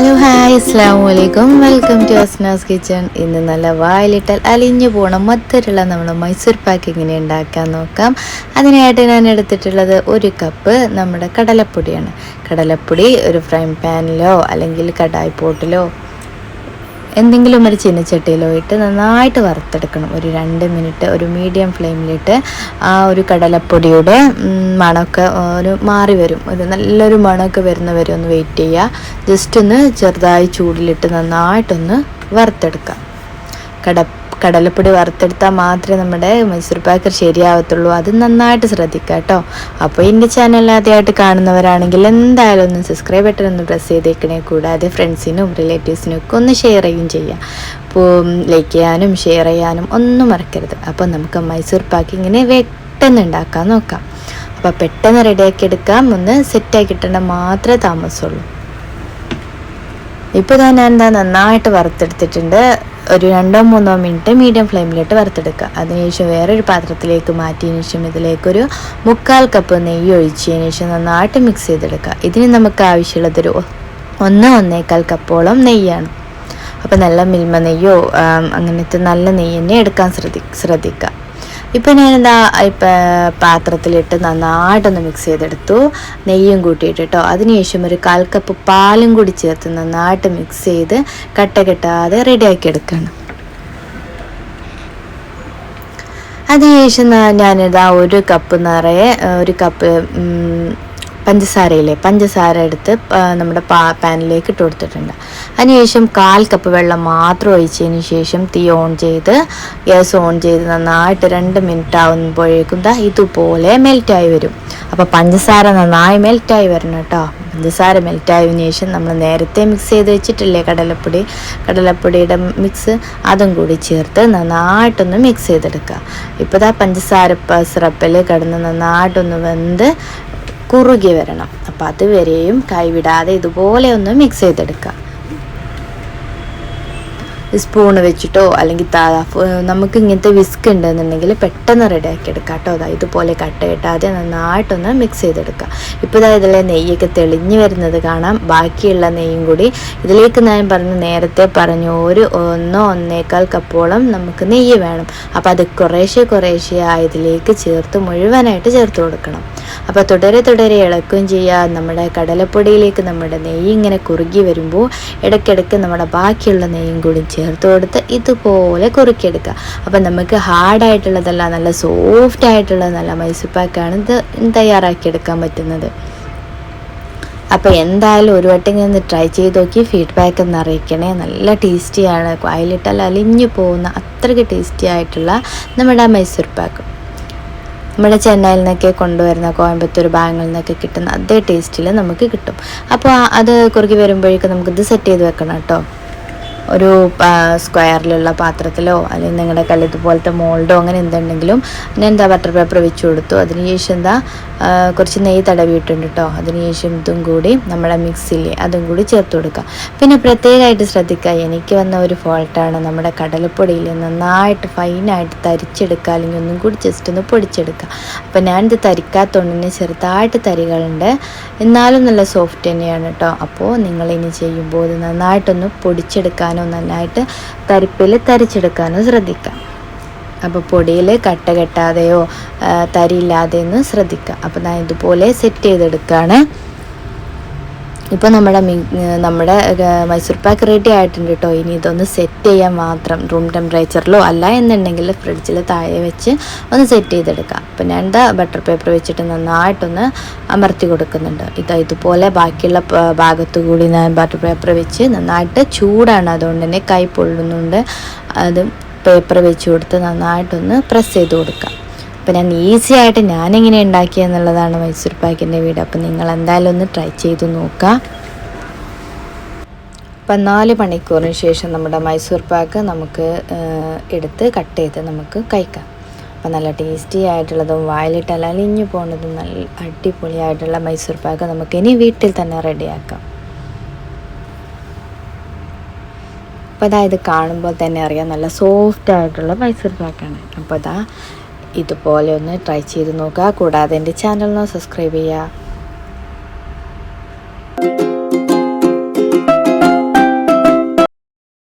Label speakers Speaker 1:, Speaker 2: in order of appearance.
Speaker 1: അസ്സാം വലൈക്കും welcome to Asnas kitchen. ഇന്ന് നല്ല വായിലിട്ടാൽ അലിഞ്ഞു പോണ മധുരമുള്ള നമ്മൾ മൈസൂർ പാക്ക് എങ്ങനെ ഉണ്ടാക്കാൻ നോക്കാം. അതിനായിട്ട് ഞാൻ എടുത്തിട്ടുള്ളത് ഒരു കപ്പ് നമ്മുടെ കടലപ്പൊടിയാണ്. കടലപ്പൊടി ഒരു ഫ്രൈ പാനിലോ അല്ലെങ്കിൽ കടായി പോട്ടിലോ എന്തെങ്കിലും ഒരു ചീനച്ചട്ടിയിലോ ഇട്ട് നന്നായിട്ട് വറുത്തെടുക്കണം. ഒരു രണ്ട് മിനിറ്റ് ഒരു മീഡിയം ഫ്ലെയിമിലിട്ട് ആ ഒരു കടലപ്പൊടിയുടെ മണമൊക്കെ ഒരു മാറി വരും. ഒരു നല്ലൊരു മണമൊക്കെ വരുന്ന വരെ ഒന്ന് വെയിറ്റ് ചെയ്യുക. ജസ്റ്റ് ഒന്ന് ചെറുതായി ചൂടിലിട്ട് നന്നായിട്ടൊന്ന് വറുത്തെടുക്കുക. കട കടലപ്പൊടി വറുത്തെടുത്താൽ മാത്രമേ നമ്മുടെ മൈസൂർ പാക്ക് ശരിയാവത്തുള്ളൂ. അത് നന്നായിട്ട് ശ്രദ്ധിക്കുക കേട്ടോ. അപ്പോൾ എന്റെ ചാനൽ ആദ്യമായിട്ട് കാണുന്നവരാണെങ്കിൽ എന്തായാലും ഒന്ന് സബ്സ്ക്രൈബ് ബട്ടൺ ഒന്ന് പ്രസ് ചെയ്തേക്കണേ. കൂടാതെ ഫ്രണ്ട്സിനും റിലേറ്റീവ്സിനും ഒക്കെ ഒന്ന് ഷെയർ ചെയ്യുകയും ചെയ്യാം. അപ്പോൾ ലൈക്ക് ചെയ്യാനും ഷെയർ ചെയ്യാനും ഒന്നും മറക്കരുത്. അപ്പോൾ നമുക്ക് മൈസൂർ പാക്ക് ഇങ്ങനെ പെട്ടെന്ന് ഉണ്ടാക്കാൻ നോക്കാം. അപ്പോൾ പെട്ടെന്ന് റെഡിയാക്കി എടുക്കാം. ഒന്ന് സെറ്റാക്കി ഇട്ടേണ്ട മാത്രമേ താമസമുള്ളൂ. ഇപ്പോൾ ഞാൻ എന്താ നന്നായിട്ട് വറുത്തെടുത്തിട്ടുണ്ട്. ഒരു രണ്ടോ മൂന്നോ മിനിറ്റ് മീഡിയം ഫ്ലെയിമിലിട്ട് വറുത്തെടുക്കുക. അതിനുശേഷം വേറൊരു പാത്രത്തിലേക്ക് മാറ്റിയതിന് ശേഷം ഇതിലേക്കൊരു മുക്കാൽ കപ്പ് നെയ്യ് ഒഴിച്ചതിന് ശേഷം നന്നായിട്ട് മിക്സ് ചെയ്തെടുക്കുക. ഇതിന് നമുക്ക് ആവശ്യമുള്ളതൊരു ഒന്ന് ഒന്നേക്കാൽ കപ്പോളം നെയ്യാണ്. അപ്പോൾ നല്ല മിൽമ നെയ്യോ അങ്ങനത്തെ നല്ല നെയ്യ് തന്നെ എടുക്കാൻ ശ്രദ്ധി ശ്രദ്ധിക്കുക. ഇപ്പം ഞാനെന്താ ഇപ്പം പാത്രത്തിലിട്ട് നന്നായിട്ടൊന്ന് മിക്സ് ചെയ്തെടുത്തു. നെയ്യും കൂട്ടിയിട്ട് കേട്ടോ അതിനുശേഷം ഒരു കാൽ കപ്പ് പാലും കൂടി ചേർത്ത് നന്നായിട്ട് മിക്സ് ചെയ്ത് കട്ട കെട്ടാതെ റെഡിയാക്കി എടുക്കണം. അതിനുശേഷം ഞാനിതാ ഒരു കപ്പ് നിറയെ ഒരു കപ്പ് പഞ്ചസാരയില്ലേ? പഞ്ചസാര എടുത്ത് നമ്മുടെ പാ പാനിലേക്ക് ഇട്ട് കൊടുത്തിട്ടുണ്ട്. അതിനുശേഷം കാൽ കപ്പ് വെള്ളം മാത്രം ഒഴിച്ചതിന് ശേഷം തീ ഓൺ ചെയ്ത് ഗ്യാസ് ഓൺ ചെയ്ത് നന്നായിട്ട് രണ്ട് മിനിറ്റ് ആകുമ്പോഴേക്കും ദാ ഇതുപോലെ മെൽറ്റായി വരും. അപ്പോൾ പഞ്ചസാര നന്നായി മെൽറ്റായി വരണം കേട്ടോ. പഞ്ചസാര മെൽറ്റായതിനു ശേഷം നമ്മൾ നേരത്തെ മിക്സ് ചെയ്ത് വെച്ചിട്ടില്ലേ കടലപ്പൊടി? കടലപ്പൊടിയുടെ മിക്സ് അതും കൂടി ചേർത്ത് നന്നായിട്ടൊന്ന് മിക്സ് ചെയ്തെടുക്കുക. ഇപ്പോൾ ദാ പഞ്ചസാര സിറപ്പിൽ കിടന്ന് നന്നായിട്ടൊന്ന് വെന്ത് കുറുകി വരണം. അപ്പം അതുവരെയും കൈവിടാതെ ഇതുപോലെ ഒന്ന് മിക്സ് ചെയ്തെടുക്കുക. സ്പൂണ് വെച്ചിട്ടോ അല്ലെങ്കിൽ നമുക്ക് ഇങ്ങനത്തെ വിസ്ക് ഉണ്ടെന്നുണ്ടെങ്കിൽ പെട്ടെന്ന് റെഡിയാക്കി എടുക്കാം കേട്ടോ. അതാ ഇതുപോലെ കട്ട കെട്ടാതെ നന്നായിട്ടൊന്ന് മിക്സ് ചെയ്തെടുക്കുക. ഇപ്പോൾ ഇതാ ഇതിലെ നെയ്യൊക്കെ തെളിഞ്ഞു വരുന്നത് കാണാം. ബാക്കിയുള്ള നെയ്യും കൂടി ഇതിലേക്ക് ഞാൻ പറഞ്ഞു നേരത്തെ പറഞ്ഞു ഒരു ഒന്നോ ഒന്നേക്കാൽ കപ്പോളം നമുക്ക് നെയ്യ് വേണം. അപ്പോൾ അത് കുറേശ്ശെ കുറേശ്ശെ ആ ഇതിലേക്ക് ചേർത്ത് മുഴുവനായിട്ട് ചേർത്ത് കൊടുക്കണം. അപ്പോൾ തുടരെ തുടരെ ഇളക്കുകയും ചെയ്യുക. നമ്മുടെ കടലപ്പൊടിയിലേക്ക് നമ്മുടെ നെയ്യ് ഇങ്ങനെ കുറുകി വരുമ്പോൾ ഇടയ്ക്കിടയ്ക്ക് നമ്മുടെ ബാക്കിയുള്ള നെയ്യും കൂടി ചേർത്ത് കൊടുത്ത് ഇതുപോലെ കുറുക്കിയെടുക്കുക. അപ്പോൾ നമുക്ക് ഹാർഡായിട്ടുള്ളതല്ല നല്ല സോഫ്റ്റ് ആയിട്ടുള്ള നല്ല മൈസൂപ്പാക്കാണ് ഇത് തയ്യാറാക്കിയെടുക്കാൻ പറ്റുന്നത്. അപ്പോൾ എന്തായാലും ഒരു വട്ടം ഒന്ന് ട്രൈ ചെയ്ത് നോക്കി. ഫീഡ്ബാക്ക് ഒന്ന് അറിയിക്കണേ. നല്ല ടേസ്റ്റിയാണ് വായിലിട്ടാൽ അലിഞ്ഞു പോകുന്ന അത്രയ്ക്ക് ടേസ്റ്റി ആയിട്ടുള്ള നമ്മുടെ മൈസൂർ പാക്ക് നമ്മുടെ ചെന്നൈയിൽ നിന്നൊക്കെ കൊണ്ടുവരുന്ന കോയമ്പത്തൂർ ഭാഗങ്ങളിൽ നിന്നൊക്കെ കിട്ടുന്ന അതേ ടേസ്റ്റിൽ നമുക്ക് കിട്ടും. അപ്പോൾ അത് കുറുകി വരുമ്പോഴേക്കും നമുക്കിത് സെറ്റ് ചെയ്ത് വെക്കണം കേട്ടോ. ഒരു സ്ക്വയറിലുള്ള പാത്രത്തിലോ അല്ലെങ്കിൽ നിങ്ങളുടെ കല്ല് ഇതുപോലത്തെ മോൾഡോ അങ്ങനെ എന്തുണ്ടെങ്കിലും ഞാൻ എന്താ ബട്ടർ പേപ്പർ വെച്ച് കൊടുത്തു. അതിനുശേഷം എന്താ കുറച്ച് നെയ്യ് തടവിയിട്ടുണ്ട് കേട്ടോ അതിനുശേഷം ഇതും കൂടി നമ്മുടെ മിക്സിയിലെ അതും കൂടി ചേർത്ത് കൊടുക്കുക പിന്നെ പ്രത്യേകമായിട്ട് ശ്രദ്ധിക്കുക എനിക്ക് വന്ന ഒരു ഫോൾട്ടാണ് നമ്മുടെ കടലപ്പൊടിയിൽ നന്നായിട്ട് ഫൈനായിട്ട് തരിച്ചെടുക്കുക അല്ലെങ്കിൽ ഒന്നും കൂടി ജസ്റ്റ് ഒന്ന് പൊടിച്ചെടുക്കുക അപ്പോൾ ഞാനിത് തരിക്കാത്തതുകൊണ്ട് തന്നെ ചെറുതായിട്ട് തരികളുണ്ട്. എന്നാലും നല്ല സോഫ്റ്റ് തന്നെയാണ് കേട്ടോ അപ്പോൾ നിങ്ങളിനി ചെയ്യുമ്പോൾ ഇത് നന്നായിട്ടൊന്ന് പൊടിച്ചെടുക്കാനോ നന്നായിട്ട് തരിപ്പിൽ തരിച്ചെടുക്കാനും ശ്രദ്ധിക്കാം. അപ്പോൾ പൊടിയിൽ കട്ട കെട്ടാതെയോ ആ, തരിയില്ലാതെയോ ഒന്ന് ശ്രദ്ധിക്കുക അപ്പോൾ ഞാൻ ഇതുപോലെ സെറ്റ് ചെയ്തെടുക്കുകയാണ് ഇപ്പോൾ നമ്മുടെ നമ്മുടെ മൈസൂർ പാക്ക് റെഡി ആയിട്ടുണ്ട് കേട്ടോ ഇനി ഇതൊന്ന് സെറ്റ് ചെയ്യാൻ മാത്രം റൂം ടെമ്പറേച്ചറിലോ അല്ല എന്നുണ്ടെങ്കിൽ ഫ്രിഡ്ജിൽ താഴെ വെച്ച് ഒന്ന് സെറ്റ് ചെയ്തെടുക്കാം. അപ്പം ഞാൻ എന്താ ബട്ടർ പേപ്പർ വെച്ചിട്ട് നന്നായിട്ടൊന്ന് അമർത്തി കൊടുക്കുന്നുണ്ട്. ഇത് ഇതുപോലെ ബാക്കിയുള്ള ഭാഗത്തു കൂടി ഞാൻ ബട്ടർ പേപ്പർ വെച്ച് നന്നായിട്ട് ചൂടാണ്. അതുകൊണ്ട് തന്നെ കൈ പൊള്ളുന്നുണ്ട്. അത് പേപ്പർ വെച്ച് കൊടുത്ത് നന്നായിട്ടൊന്ന് പ്രസ് ചെയ്ത് കൊടുക്കാം. അപ്പോൾ ഞാൻ ഈസി ആയിട്ട് ഞാനെങ്ങനെ ഉണ്ടാക്കിയെന്നുള്ളതാണ് മൈസൂർ പാക്കിന്റെ വീട്. അപ്പം നിങ്ങൾ എന്തായാലും ഒന്ന് ട്രൈ ചെയ്ത് നോക്കുക അപ്പം നാല് മണിക്കൂറിന് ശേഷം നമ്മുടെ മൈസൂർ പാക്ക് നമുക്ക് എടുത്ത് കട്ട് ചെയ്ത് നമുക്ക് കഴിക്കാം. അപ്പം നല്ല ടേസ്റ്റി ആയിട്ടുള്ളതും വായിലിട്ടാൽ അലിഞ്ഞു പോകുന്നതും നല്ല അടിപൊളിയായിട്ടുള്ള മൈസൂർ പാക്ക് നമുക്ക് ഇനി വീട്ടിൽ തന്നെ റെഡിയാക്കാം അപ്പോൾ അതായത് കാണുമ്പോൾ തന്നെ അറിയാം നല്ല സോഫ്റ്റ് ആയിട്ടുള്ള മൈസൂർ പാക്കാണ്. അപ്പോൾ അതാ ഇതുപോലെ ഒന്ന് ട്രൈ ചെയ്ത് നോക്കുക. കൂടാതെ എന്റെ ചാനലിനോ സബ്സ്ക്രൈബ് ചെയ്യുക.